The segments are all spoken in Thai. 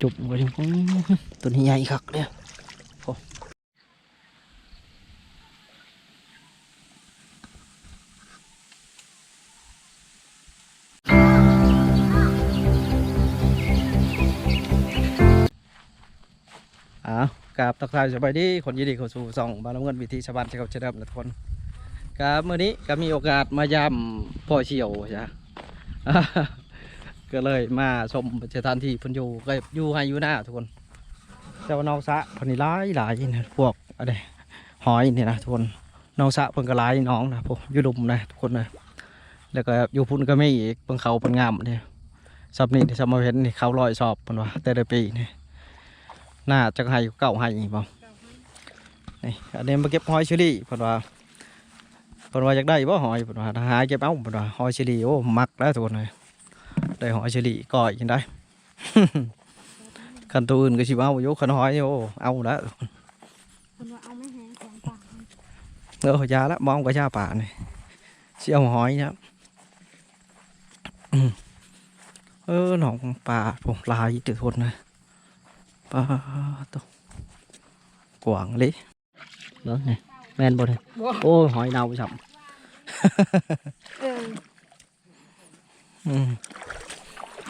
จุบก็ยังอื้อตัวนี้ใหญ่คักเนี่ยโอ้อ้าวกราบตักทายสบายดีคนยินดีเข้าสู่สองบานน้ำเงินวิธีชาวบ้านชาวเชดับนะทุกคนครับเมื่อนี้ก็มีโอกาสมายามพ่อเชี่ยวจ้ะ ก็เลยมาชมสถานที่พิ่นอยู่ก็อยู่ให้อยู่หน้าทุกคนแต่ว่านอกสะพิ่นนี่หลายหลายนะพวกอะไรหอยนี่นะทุกคนนอกสะเพิ่นก็หลายน้องนะพวกอยู่ดุมนะทุกคนนะแล้วก็อยู่พุ่นก็ไม่อีกเพิ่นเขาเพิ่นงามเนี่ยสับนี่ที่สมมาเห็นนี่เขาลอยสอบเพิ่นว่าแต่ละปีนี่หน่าจะให้เก่าให้บ่นี่อันนี้มาเก็บหอยเชอรี่พิ่นว่าพิ่นว่าอยากได้บ่หอยพิ่นว่าหาเก็บเอาพิ่นว่าหอยเชอรี่โอ้มักแล้วทุกคนเลย ได้หอยเฉลี่ก่อยกินได้คันตัวอื่นก็ชิบเอาอยู่คันหอยโอ้เอาแล้วคนว่าเอาไม่แห้งของป่าเออยาละมองกระชาป่านี่ชิเอาหอยนะครับอืมเออหนองป่าผมลายติดทนนะป่าตัวกวางเลยเนาะนี่แม่นบ่เลยโอ้ยหอยเน่าไปฉับ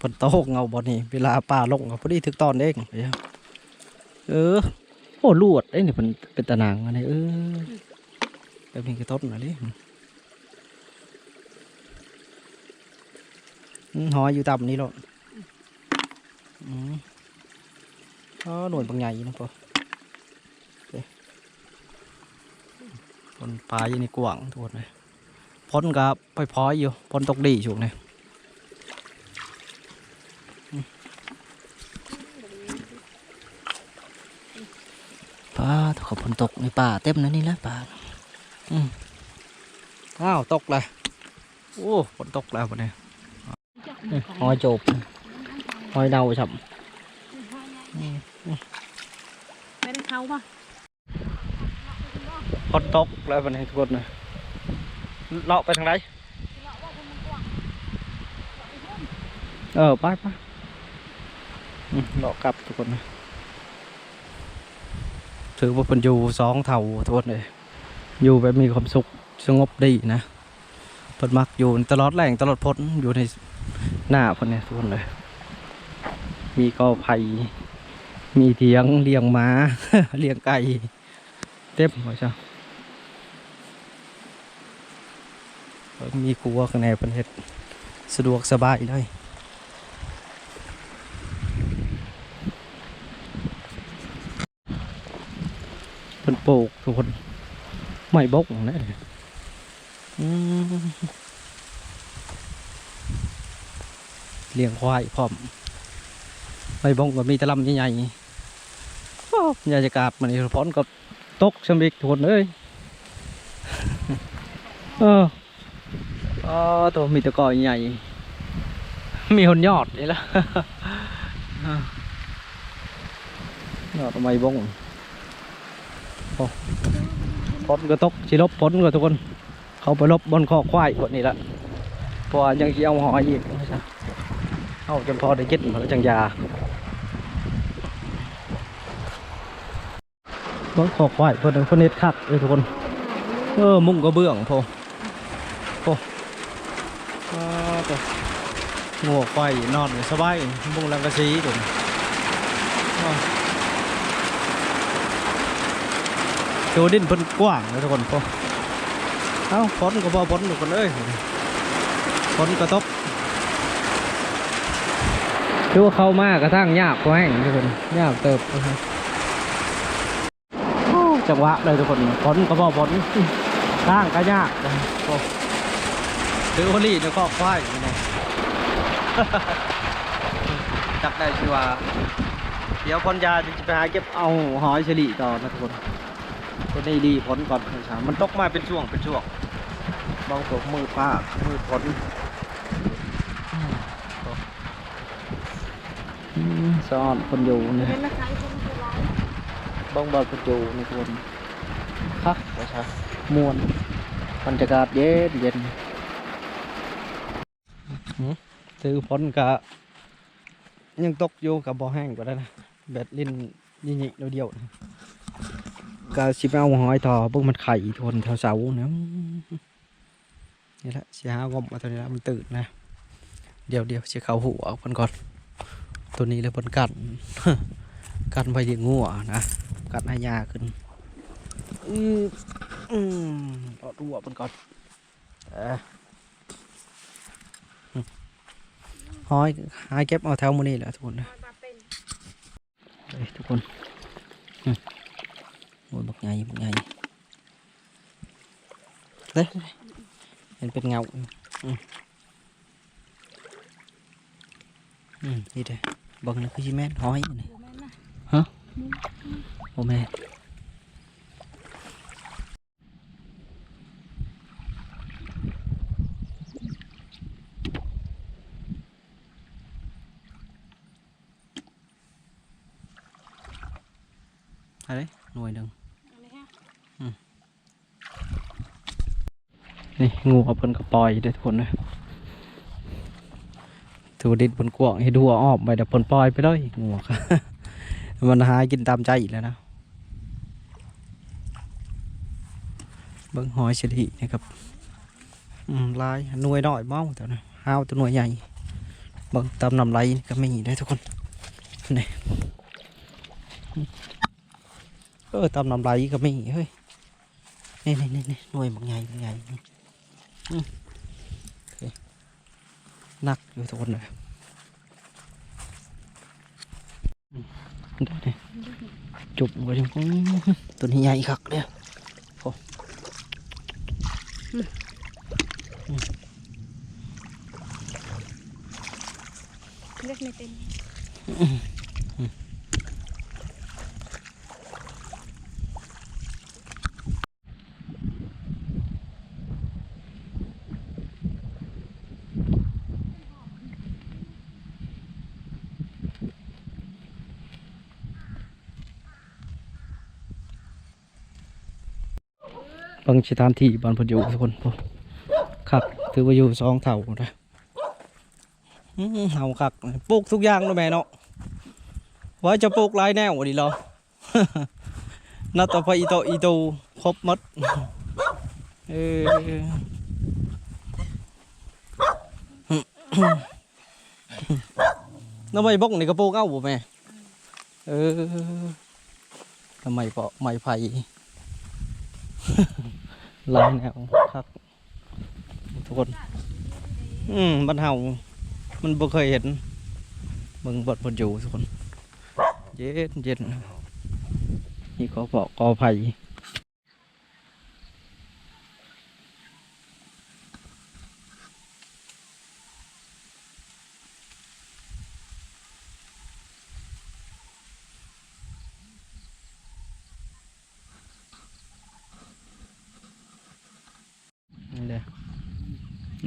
ฝนตกเงาบอนี่เวลาป่าลงก็พอดีถึกตอนเองเดี๋ยวเออโอ้ลวดไอ้นี่เป็นเป็นตะนางอันนี้เออแบบนี้ก็ต้นอะไรหอยอยู่ต่ำนี่หรอกอ๋อหน่วยบางใหญ่นะปะต้นปลาอยู่ในกว่างทุกคนเลยพ้นกับไปพอยอยู่พ้นตกดีช่วงนี้ ป้าขาฝนตกในป่าเต็มนะนี่แหละป่าอืมอ้าวตกเลยโอ้ฝนตกแล้ววันนี้หอยจบหอยเดาฉับไม่ได้เข้าป่ะฝนตกแล้ววันนี้ทุกคนเลยเลาะไปทางไหนเออไปไปเลาะกลับทุกคนนะ ถือว่าเป็นอยู่สองเท่าทุกคนเลยอยู่แบบมีความสุขสงบดีนะเพิ่นมักอยู่ตลอดแรงตลอดพ้นอยู่ในหน้าเพิ่นเนี่ยทุกคนเลย มีกอไผ่มีเถียงเลี้ยงม้าเลี้ยงไก่เต็มหมดจ้ะมีครัวข้างในเพิ่นเฮ็ดสะดวกสบายเลย เพิ่นปลูกทุกคนไม่บกนะเลี้ยงควายพร้อมไม่บงก็มีตะลำใหญ่ๆบรรยากาศมันนี่พ้นก็ตกชมบิกทุกคนเอ้ยเอออ๋อตัวมีตะกอยใหญ่ มีหนยอดนี่ละยอดไม่บง โอ้พ้นก็ตกชิลบพ้นก็ทุกคน เขาไปลบบนคอควายคนนี้ละพราะว่ายังสิเอาหอยอีกเอาจนพอได้กินแล้วจังยาบนคอควายเพิ่นเพิ่นเน็ดคักเลยทุกคน เออมุ้งก็เบื้องพอพออ่าตัวงัวควายนอนสบายมุ้งลังกะซีตัวนี้ อ้าวดินเพิ่นกว้างเลยทุกคนพอเอ้าฝนก็บ่ฝนทุกคนเอ้ยฝนกระทบดูเข้ามากระทั่งยากกว่าแห้งทุกคนยากเติบจังหวะเลยทุกคนฝนก็บ่ฝนทางก็ยากถือว่าลีเนี่ยก็ควายอยู่เนี่ยจักได้ชื่อว่า เดี๋ยวพนยาจะไปหาเก็บเอาหอยเฉลี่ต่อนะทุกคน ตัวนี้ดีผลก่อนนะครัมันตกมาเป็นช่วงเป็นช่วงบางตกมือป้ามือผลอืมซ่อนคนอยู่นะเป็นมาขายคนคือร้ายบ้องบอลคนอยู่ในคนคักว่าใช่มวนบรรยากาศเย็นเย็นหือซื้อผลกะยังตกอยู่กับบ่อแห้งก็ได้นะแบดลิ้นยิ่งๆเดียวๆนะ กะสิไปเอาหอยต่อพวกมันไข่ทนแถวเสาเนี่ยนี่แหละเสียหางมมาตัวนี้แล้วมันตื่นนะ เดี๋ยวเดี๋ยวเสียเขาหัวเพิ่นก่อน ตัวนี้เลยปนกันกันไปยิงงัวนะกัดให้ยาขึ้นอืมอืมเอาตัวเพิ่นก่อนเออหอยหายเก็บเอาแถวมือนี่แหละทุกคนนะทุกคน อืมโอ้ยบักใหญ่บักใหญ่เด้ยเห็นเป็นเงา อืมอืมนี่เด้อเบังนะคือชิแม่นหอยนี่โบแม่นนะโอ้แม่อะไรหน่วยหนึ่งอันนี้ฮะนี่งูเอาเพิ่นกระปล่อยได้อทุกคนนะถูดิดบนกวางให้ดูว่าอ้อมไปเดี๋ยวเพิ่นปล่อยไปเลยงูค่ะมันหากินตามใจอีกแล้วนะเบิ่งหอยเฉลี่นะครับอืมลายหน่วยน้อยเมาแต่นะห้าวตัวหน่วยใหญ่เบิ่งตามนำไรนี่ก็ไม่ได้อทุกคนนี่เออตามนำไรก็ม่เฮ้ยนี่นี่นี่นี่หน่วยบางใหญ่บางใหญ่นี่อืมโอเคหนักอยู่ทุกคนเลยจุบไว้ดิอื้อตัวนี้ใหญ่คักเนี่ยโอ้เลือกไม่เป็น บางสถานที่บ้านพนอยู่ทุกคนพอคักถือว่าอยู่สองเท่านะอื้อเท่าคักปลูกทุกอย่างเลยแม่เนาะไว่าจะปลูกหลายแนวดีเหรอนัตตพอีโตอีโตครบหมดเออน้ำไมบกนี่ก็ปลูกเอาบ่แม่ เออทำไมเปาะไม้ไผ่ ลายแนวครับทุกคน อืมบ้านเฮามันบ่เคยเห็นมึงบดบดอยู่ทุกคน เย็นเย็นนี่ก็เปาะกอไผ่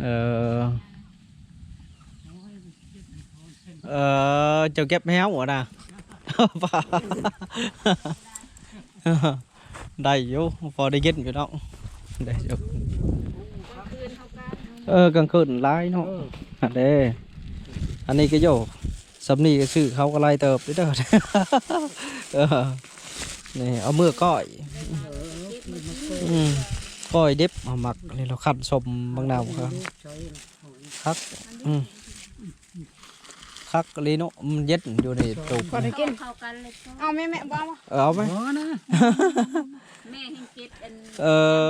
เออเออเจ้าเก็บแมวหัวน่ะป่าได้อยู่พอได้ยินอยู่เนาะได้อยู่คืนเขา กันเออกลางคืนร้ายเนาะอันเด้อันนี้ก็โยสำนีก็ซื้อเขาก็ไล่เติบด้วยเด้อเออนี่เอามือก้อยอืมก้อยเด็บเอาหมักนี่เราขัดสมบางนาวครับคักอืมคักลีโนมันเย็ดอยู่ในตูบก็ได้กินเข้ากันเลยก็เอาแม่แม่บ้ามาเออเอาไหมแม่ให้กิดอันเอ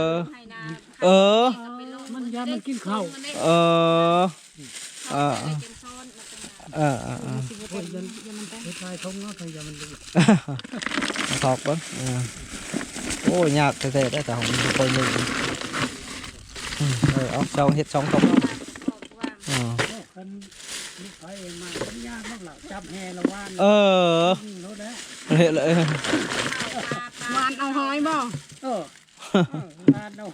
อให้นาเออไปลงมันยามมันกินข้าวเออเออจนซ้อนมาตรงนั้นเออเออเออเฮ็ดยันเฮ็ดลายทงเนาะทางยามันดูขอบก่อนเออ โอ้ยยากแท้ๆได้แต่ของมันคอยหนึ่งอืมเออเอาเจ้าเฮ็ดสองตกบอกว่าอ๋อกันลูกไผ่เองมาปัญญากมากล่ะจับแห่ละว่านเออนี่โน่นแหละเละเลยหวานเอาหอยบ่เออเออวานเอา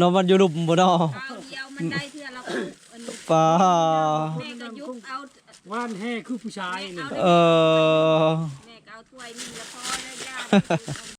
นอนมันอยู่หลุมบ่เนาะเอาเดียวมันได้เทื่อเราก็อันนี้ป้าแม่ก็ยุบเอาว่านแห่คือผู้ชายนี่เออแม่ก็เอาถ้วยหนึงแล้วพอแล้วย่า